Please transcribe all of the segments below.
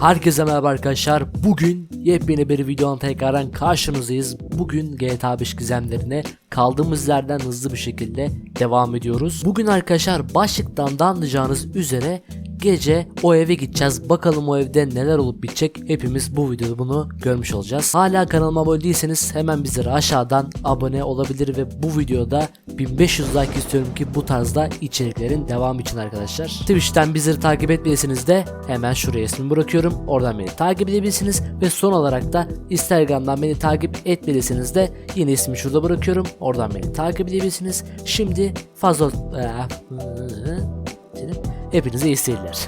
Herkese merhaba arkadaşlar. Bugün yepyeni bir videonun tekrardan karşınızdayız. Bugün GTA 5 gizemlerine kaldığımız yerden hızlı bir şekilde devam ediyoruz. Bugün arkadaşlar başlıktan da anlayacağınız üzere gece o eve gideceğiz. Bakalım o evde neler olup bitecek. Hepimiz bu videoda bunu görmüş olacağız. Hala kanalıma abone değilseniz hemen bizlere aşağıdan abone olabilir ve bu videoda 1500 like istiyorum ki bu tarzda içeriklerin devamı için arkadaşlar. Twitch'ten bizleri takip etmediyseniz de hemen şuraya ismimi bırakıyorum. Oradan beni takip edebilirsiniz ve son olarak da Instagram'dan beni takip etmediyseniz de yine ismimi şurada bırakıyorum. Oradan beni takip edebilirsiniz. Şimdi fazla Hepinize iyi seyirler.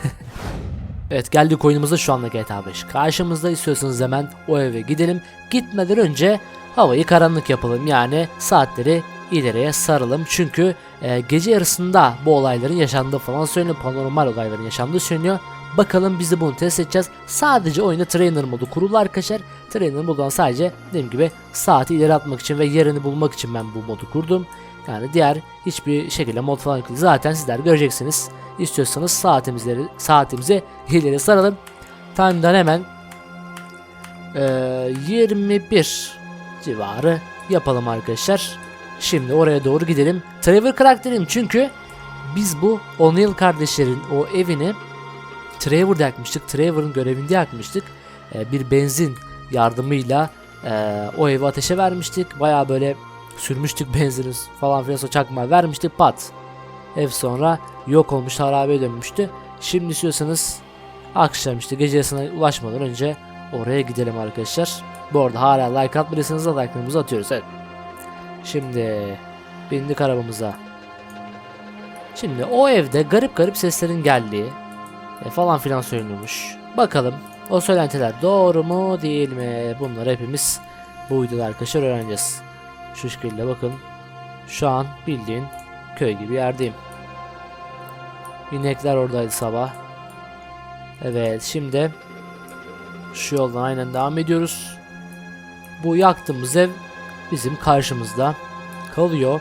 evet geldik oyunumuza şu anda GTA 5. Karşımızda istiyorsanız hemen o eve gidelim. Gitmeden önce havayı karanlık yapalım. Yani saatleri ileriye saralım. Çünkü e, gece yarısında bu olayların yaşandığı falan söyleniyor. Paranormal olayların yaşandığı söyleniyor. Bakalım biz de bunu test edeceğiz. Sadece oyunda trainer modu kurulu arkadaşlar. Trainer modundan sadece dediğim gibi saati ileri atmak için ve yerini bulmak için ben bu modu kurdum. Yani diğer hiçbir şekilde mod falan yok. Zaten sizler göreceksiniz. İstiyorsanız saatimizleri saatimize ileri saralım. Time'dan hemen eee, 21 civarı yapalım arkadaşlar. Şimdi oraya doğru gidelim. Trevor karakterim çünkü biz bu O'Neill kardeşlerin o evini Trevor'da yakmıştık. Trevor'ın görevinde yakmıştık. Ee, bir benzin yardımıyla e, o evi ateşe vermiştik. Baya böyle sürmüştük benzini falan filan çakma vermiştik pat. Ev sonra yok olmuş harabeye dönmüştü. Şimdi istiyorsanız akşam işte gece yarısına ulaşmadan önce oraya gidelim arkadaşlar. Bu arada hala like atmadıysanız da like'larımızı atıyoruz. Evet. Şimdi bindik arabamıza. Şimdi o evde garip garip seslerin geldiği e, falan filan söyleniyormuş. Bakalım o söylentiler doğru mu değil mi? Bunları hepimiz bu videoda arkadaşlar öğreneceğiz. Şu şekilde bakın. Şu an bildiğin köy gibi yerdeyim. İnekler oradaydı sabah. Evet şimdi şu yoldan aynen devam ediyoruz. Bu yaktığımız ev bizim karşımızda kalıyor.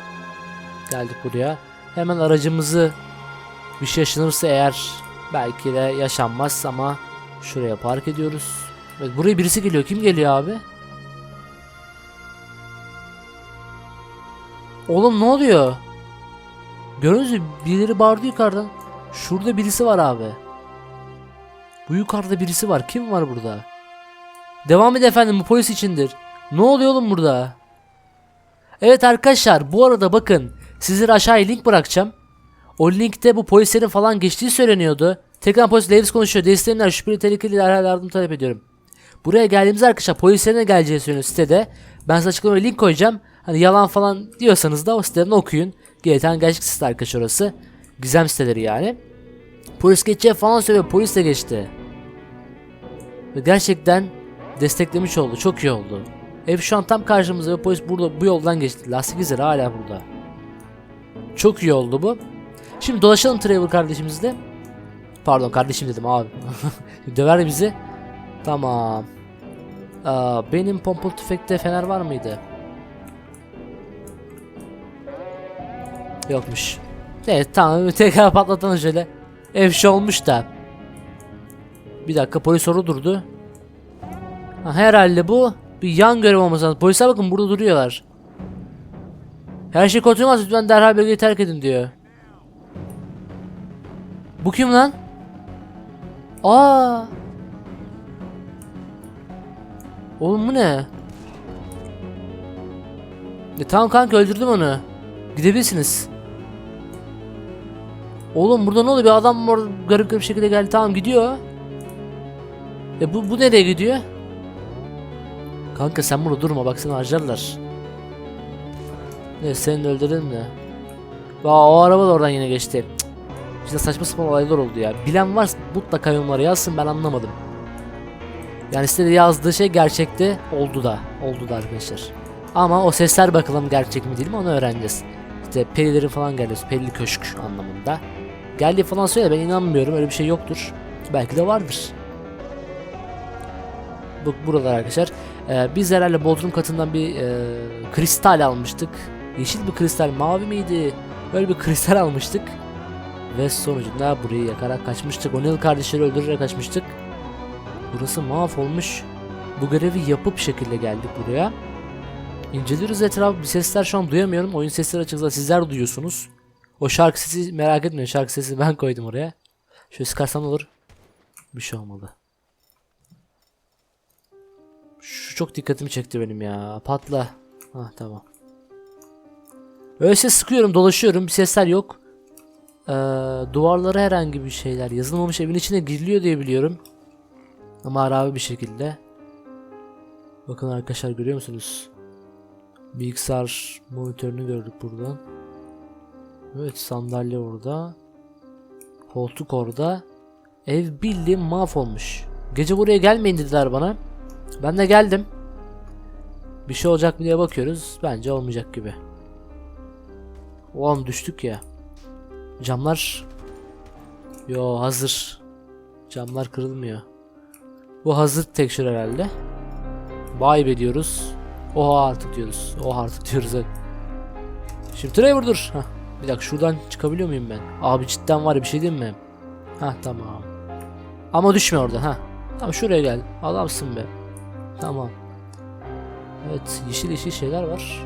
Geldik buraya. Hemen aracımızı bir şey yaşanırsa eğer belki de yaşanmaz ama şuraya park ediyoruz. Evet, buraya birisi geliyor. Kim geliyor abi? Oğlum ne oluyor? Gördünüz mü? Birileri bağırdı yukarıdan. Şurada birisi var abi. Bu yukarıda birisi var. Kim var burada? Devam et efendim bu polis içindir. Ne oluyor oğlum burada? Evet arkadaşlar bu arada bakın sizlere aşağıya link bırakacağım. O linkte bu polislerin falan geçtiği söyleniyordu. Tekrar polis Davis konuşuyor. Desteğinler şüpheli tehlikeli derhal yardım talep ediyorum. Buraya geldiğimizde arkadaşlar polislerin de geleceği söyleniyor sitede. Ben size açıklamaya link koyacağım. Hani yalan falan diyorsanız da o siteden okuyun. GTA'nın gerçek sitesi arkadaşlar orası. Gizem siteleri yani. Polis geçeceği falan söylüyor. Polis de geçti. Ve gerçekten desteklemiş oldu. Çok iyi oldu. Ev şu an tam karşımızda ve polis burada bu yoldan geçti. Lastik izleri hala burada. Çok iyi oldu bu. Şimdi dolaşalım Trevor kardeşimizle. Pardon kardeşim dedim abi. Döver bizi. Tamam. Aa, benim pompalı tüfekte fener var mıydı? Yokmuş. Evet tamam tekrar patlatalım şöyle. Ev şey olmuş da. Bir dakika polis orada durdu. Ha, herhalde bu bir yan görev olması lazım. Polisler bakın burada duruyorlar. Her şey kontrol olmaz lütfen derhal bölgeyi terk edin diyor. Bu kim lan? Aa. Oğlum bu ne? E tamam kanka öldürdüm onu. Gidebilirsiniz. Oğlum burada ne oluyor? Bir adam var garip garip şekilde geldi. Tamam gidiyor. E bu, bu nereye gidiyor? Kanka sen burada durma bak seni harcarlar. Ne seni de öldürdün de. Aa, o araba da oradan yine geçti. Cık. İşte saçma sapan olaylar oldu ya. Bilen varsa mutlaka yorumlara yazsın ben anlamadım. Yani sitede yazdığı şey gerçekte oldu da. Oldu da arkadaşlar. Ama o sesler bakalım gerçek mi değil mi onu öğreneceğiz. İşte perilerin falan gelmesi, perili köşk anlamında. Geldiği falan söyle ben inanmıyorum öyle bir şey yoktur. Belki de vardır. Bu buralar arkadaşlar. Ee, biz herhalde bodrum katından bir e, kristal almıştık. Yeşil bir kristal, mavi miydi? Böyle bir kristal almıştık. Ve sonucunda burayı yakarak kaçmıştık. O'Neill kardeşleri öldürerek kaçmıştık. Burası mahvolmuş. Bu görevi yapıp şekilde geldik buraya. İnceliyoruz etrafı. Bir sesler şu an duyamıyorum. Oyun sesleri açıksa sizler duyuyorsunuz. O şarkı sesi merak etmeyin. Şarkı sesi ben koydum oraya. Şöyle sıkarsam olur? Bir şey olmadı. Şu çok dikkatimi çekti benim ya. Patla. Ha tamam. Öyleyse sıkıyorum dolaşıyorum. Bir sesler yok. Ee, duvarlara herhangi bir şeyler yazılmamış evin içine giriliyor diye biliyorum. Ama harabe bir şekilde. Bakın arkadaşlar görüyor musunuz? Bilgisayar monitörünü gördük buradan. Evet sandalye orada. Koltuk orada. Ev bildiğin mahvolmuş. Gece buraya gelmeyin dediler bana. Ben de geldim. Bir şey olacak mı diye bakıyoruz. Bence olmayacak gibi. O an düştük ya. Camlar Yo hazır. Camlar kırılmıyor. Bu hazır tekşir herhalde. Vay be diyoruz. Oha artık diyoruz. Oha artık diyoruz. Evet. Şimdi Trevor dur. Hah. Bir dakika şuradan çıkabiliyor muyum ben? Abi cidden var ya bir şey diyeyim mi? Ha tamam. Ama düşme orada ha. Tamam şuraya gel. Adamsın be. Tamam. Evet yeşil yeşil şeyler var.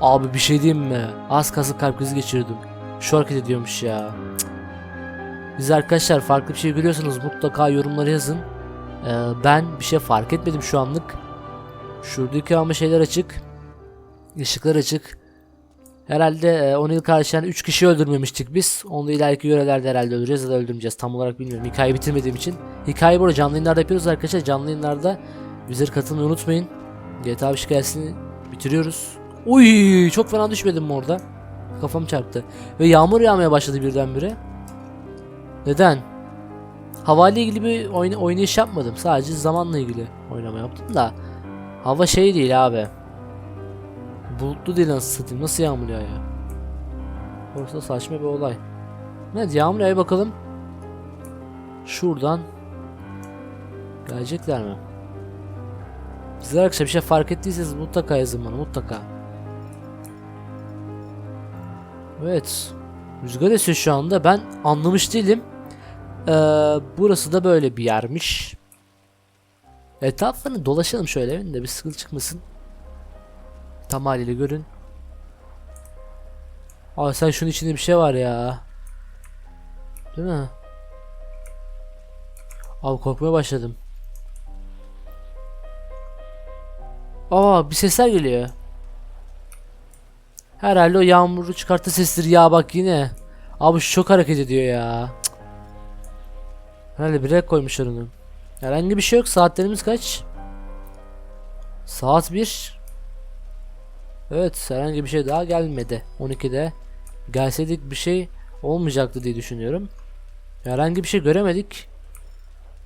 Abi bir şey diyeyim mi? Az kalsın kalp krizi geçirdim. Şu hareket ediyormuş ya. Siz arkadaşlar farklı bir şey görüyorsanız mutlaka yorumlara yazın. Ee, ben bir şey fark etmedim şu anlık. Şuradaki ama şeyler açık. Işıklar açık. Herhalde e, 10 yıl karşılayan 3 kişi öldürmemiştik biz. Onu ileriki görevlerde herhalde öldüreceğiz ya da öldürmeyeceğiz. Tam olarak bilmiyorum. Hikayeyi bitirmediğim için. Hikayeyi bu arada canlı yayınlarda yapıyoruz arkadaşlar. Canlı yayınlarda bizleri katılmayı unutmayın. GTA 5 hikayesini bitiriyoruz. Uy çok fena düşmedim mi orada? Kafam çarptı. Ve yağmur yağmaya başladı birdenbire. Neden? Havayla ilgili bir oyna oynayış yapmadım. Sadece zamanla ilgili oynama yaptım da. Hava şey değil abi. Bulutlu değil nasıl satayım. Nasıl yağmur yağıyor? Orası saçma bir olay. Evet yağmur yağıyor bakalım. Şuradan. Gelecekler mi? Sizler arkadaşlar bir şey fark ettiyseniz mutlaka yazın bana mutlaka. Evet. Rüzgar esiyor şu anda. Ben anlamış değilim. Ee, burası da böyle bir yermiş. Etraflarını dolaşalım şöyle evin de bir sıkıntı çıkmasın. Tam haliyle görün. Aa sen şunun içinde bir şey var ya. Değil mi? Abi korkmaya başladım. Aa bir sesler geliyor. Herhalde o yağmuru çıkarttı sesleri ya bak yine. Abi çok hareket ediyor ya. Herhalde bir koymuşlar onu. Herhangi bir şey yok. Saatlerimiz kaç? Saat 1. Evet herhangi bir şey daha gelmedi. 12'de. Gelseydik bir şey olmayacaktı diye düşünüyorum. Herhangi bir şey göremedik.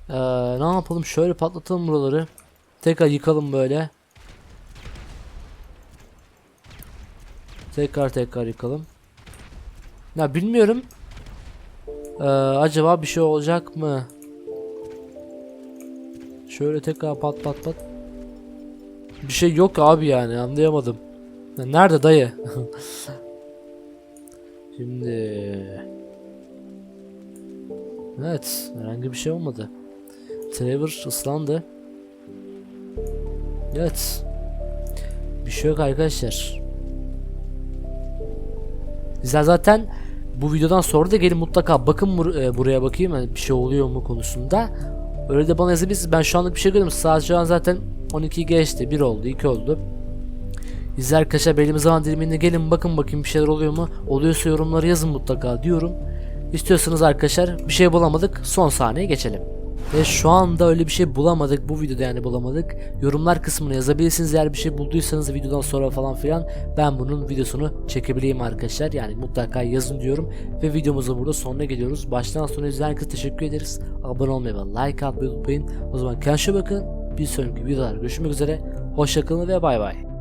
Ee, ne yapalım? Şöyle patlatalım buraları. Tekrar yıkalım böyle. Tekrar tekrar yıkalım. Ya bilmiyorum. Ee, acaba bir şey olacak mı? Şöyle tekrar pat pat pat. Bir şey yok abi yani anlayamadım. Ya nerede dayı? Şimdi Evet herhangi bir şey olmadı. Trevor ıslandı. Evet. Bir şey yok arkadaşlar. Sizler zaten bu videodan sonra da gelin mutlaka bakın bur- e, buraya bakayım hani bir şey oluyor mu konusunda. Öyle de bana yazabilirsiniz. Ben şu anlık bir şey görüyorum. Saat şu an zaten 12 geçti. 1 oldu, 2 oldu. Sizler arkadaşlar bir zaman diliminde gelin bakın bakayım bir şeyler oluyor mu? Oluyorsa yorumları yazın mutlaka diyorum. İstiyorsanız arkadaşlar bir şey bulamadık. Son sahneye geçelim. Ve şu anda öyle bir şey bulamadık. Bu videoda yani bulamadık. Yorumlar kısmına yazabilirsiniz eğer bir şey bulduysanız videodan sonra falan filan. Ben bunun videosunu çekebileyim arkadaşlar. Yani mutlaka yazın diyorum. Ve videomuzun burada sonuna geliyoruz. Baştan sona izleyen herkese teşekkür ederiz. Abone olmayı ve like atmayı unutmayın. O zaman kendinize bakın. Bir sonraki videolar görüşmek üzere. Hoşçakalın ve bay bay.